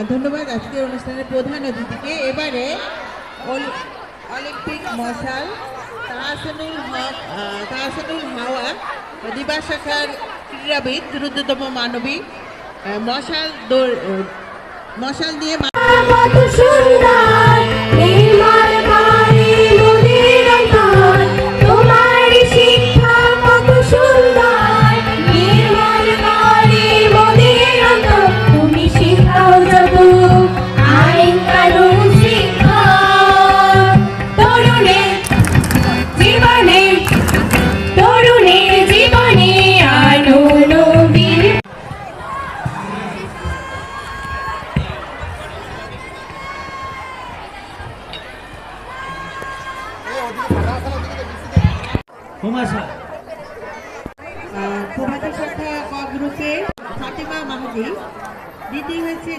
ধন্যবাদ আজকের অনুষ্ঠানের প্রধান অতিথিকে। এবারে অল- অলিম্পিক মশাল তাহসানুল হক তাহসানুল হাওয়া, দিবা শাখার ক্রীড়াবিদ দ্রুততম মানবী মশাল মশাল দিয়ে হুমাশা প্রভাতী ক গ্রুপে ফাতিমা মাহাদি দ্বিতীয় হয়েছে